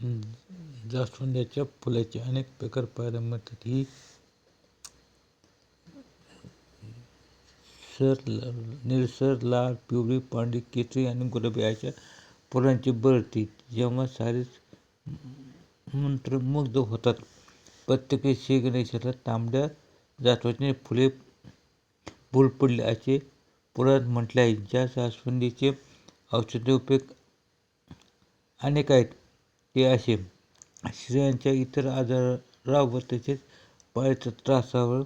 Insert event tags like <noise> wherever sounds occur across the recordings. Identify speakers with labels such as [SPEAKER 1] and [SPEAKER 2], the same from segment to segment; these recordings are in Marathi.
[SPEAKER 1] जास्वंदाच्या फुलाचे अनेक प्रकार पाहायला मिळतात. ही सर निळसर, लाल, पिवळी, पांढरी, केसरी आणि गुलाबी अशा फुलांची बळती जेव्हा सारेच मंत्रमुग्ध होतात. प्रत्येकी श्रीगणेशाला तांबड्या जास्वंदाची फुले फूल पडले असे पुरात म्हटले आहे. ज्या जास्वंदीचे औषधी उपयोग अनेक आहेत हे असे स्त्रियांच्या इतर आजारावर तसेच पाळीच्या त्रासावर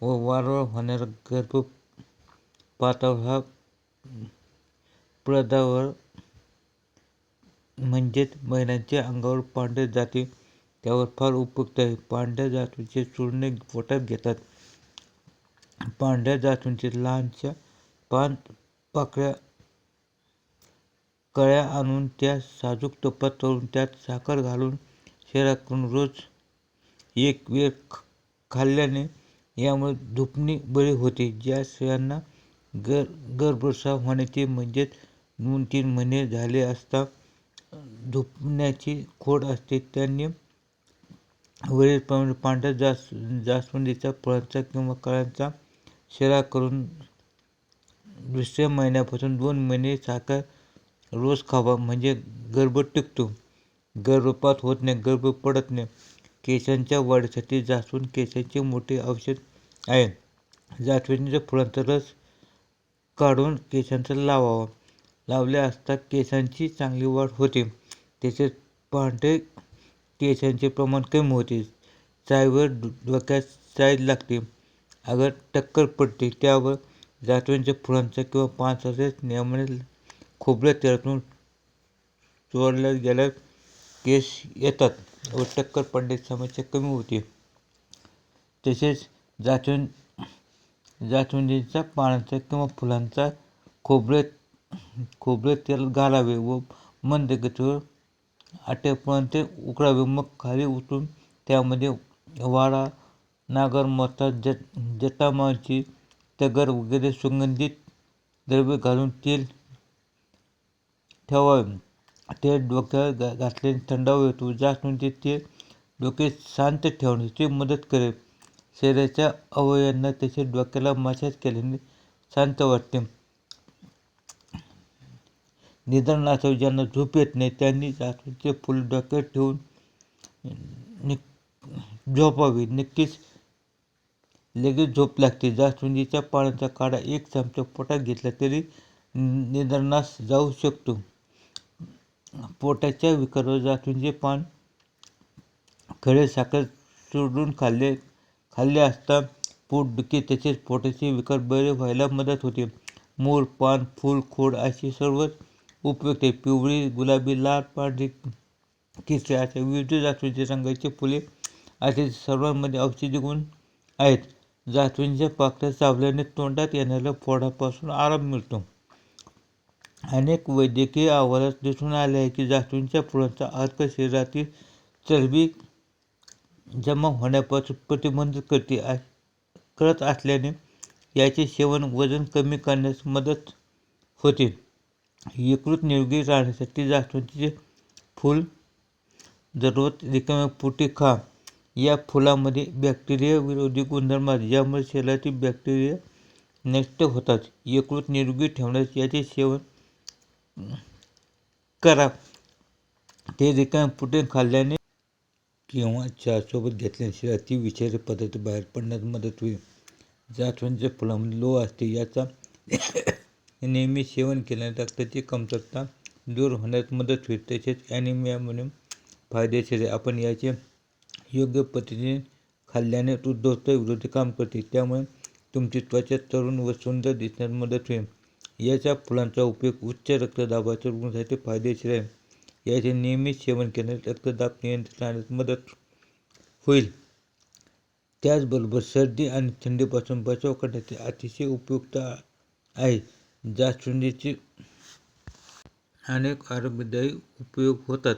[SPEAKER 1] व वारंवार होणाऱ्या गर्भपातावर हा प्रदावर म्हणजेच महिलांच्या अंगावर पांढरे जाते त्यावर फार उपयुक्त आहे. पांढऱ्या जास्वंदीचे चूर्ण पोटात घेतात. पांढऱ्या जातूंचे लहानशा पान पाकळ्या कळ्या आणून त्या साजूक तुपात तळून त्यात साखर घालून शरीरात रोज एक वेळ खाल्ल्याने यामुळे धुपणी बळी होते. ज्या स्त्रियांना गर्भस्राव होण्याचे म्हणजेच दोन तीन महिने झाले असता धुपण्याची खोड असते त्यांनी वरीलप्रमाणे पांढऱ्या जास्वंदीचा फळांचा किंवा कळ्यांचा शिरा करून दुसऱ्या महिन्यापासून दोन महिने साखर रोज खावा म्हणजे गर्भ टिकतो, गर्भपात होत नाही, गर्भ पडत नाही. केसांच्या वाढीसाठी जास्वंद केसांचे मोठे औषध आहे. जास्वंदीच्या फुलांचा रस काढून केसांचा लावावा. लावले असता केसांची चांगली वाढ होते. तसेच पांढरे केसांचे प्रमाण कमी होते. चायवर डोक्यात चाय लागते, अगर टक्कर पडते त्यावर जास्वंदीच्या फुलांचा किंवा पानांचा रस नियमाने खोबऱ्या तेलातून चोळला गेल्यास केस येतात व टक्कर पडण्याची समस्या कमी होते. तसेच जास्वंदीच्या पानांचा किंवा फुलांचा खोबरे तेल घालावे व मंद गतीवर आटेपर्यंत उकळावे. मग खाली उतरून त्यामध्ये वाडा, नागर, मोथा, जटामाची तगर वगैरे सुगंधित द्रव्य घालून तेल ठेवावे. ते डोक्यावर घातल्याने थंडावा येतो. जास्वंदीचे ते डोके शांत ठेवण्याची मदत करेल. शरीराच्या अवयवांना तसेच डोक्याला मसाज केल्याने शांत वाटते. निद्रानाशावर ज्यांना झोप येत नाही त्यांनी जास्वंदीचे फुल डोक्यात ठेवून झोपावे. नक्कीच लगेच झोप लागते. जास्वंदीच्या पानांचा काढा एक चमचा पोटात घेतला तरी निद्रानाश जाऊ शकतो. पोटाच्या विकारावर जे पान खडे साखर चुरडून खाल्ले खाल्ले असता पोटदुखी तसेच पोटाचे विकार बरे व्हायला मदत होते. मूळ, पान, फूल, खोड असे सर्वच उपयुक्त आहे. पिवळी, गुलाबी, लाल, पांढरी, केशरी अशा विविध जास्वंदी रंगाची फुले असे सर्वांमध्ये औषधी गुण आहेत. जास्वंदीच्या पाकळ्या चावल्याने तोंडात येणाऱ्या फोडापासून आराम मिळतो. अनेक वैद्यकीय अहवालात दिसून आले आहे की जास्वंदीच्या फुलांचा अर्क शरीरातील चरबी जमा होण्यापासून प्रतिबंध करत असल्याने याचे सेवन वजन कमी करण्यास मदत होते. यकृत निरोगी राहण्यासाठी जास्वंदीचे फूल दररोज रिकाम्या पोटी खा. या फुलामध्ये बॅक्टेरिया विरोधी गुणधर्म आहेत ज्यामुळे शरीरातील बॅक्टेरिया नष्ट होतात. यकृत निरोगी ठेवण्यास याचे सेवन करा. ते रिकाम पोटी खाल्ल्याने किंवा चहासोबत घेतल्याशिवाय ती विषारी पदार्थ बाहेर पडण्यास मदत होईल. जास्वंदच्या फुलामध्ये लोह असते. याचा <coughs> नेहमी सेवन केल्याने रक्ताची कमतरता दूर होण्यास मदत होईल. तसेच ॲनिमिया म्हणून फायदेशीर आहे. आपण याचे योग्य पद्धतीने खाल्ल्याने वृद्धत्वा विरोधी काम करते. त्यामुळे तुमची त्वचा तरुण व सुंदर दिसण्यास मदत होईल. याच्या फुलांचा उपयोग उच्च रक्तदाबाच्या रुग्णांसाठी फायदेशीर आहे. याचे नियमित सेवन केल्याने रक्तदाब नियंत्रणात राहण्यास मदत होईल. त्याचबरोबर सर्दी आणि थंडीपासून बचाव करण्यासाठी अतिशय उपयुक्त आहे. जास्वंदीचे अनेक आरोग्यदायी उपयोग होतात.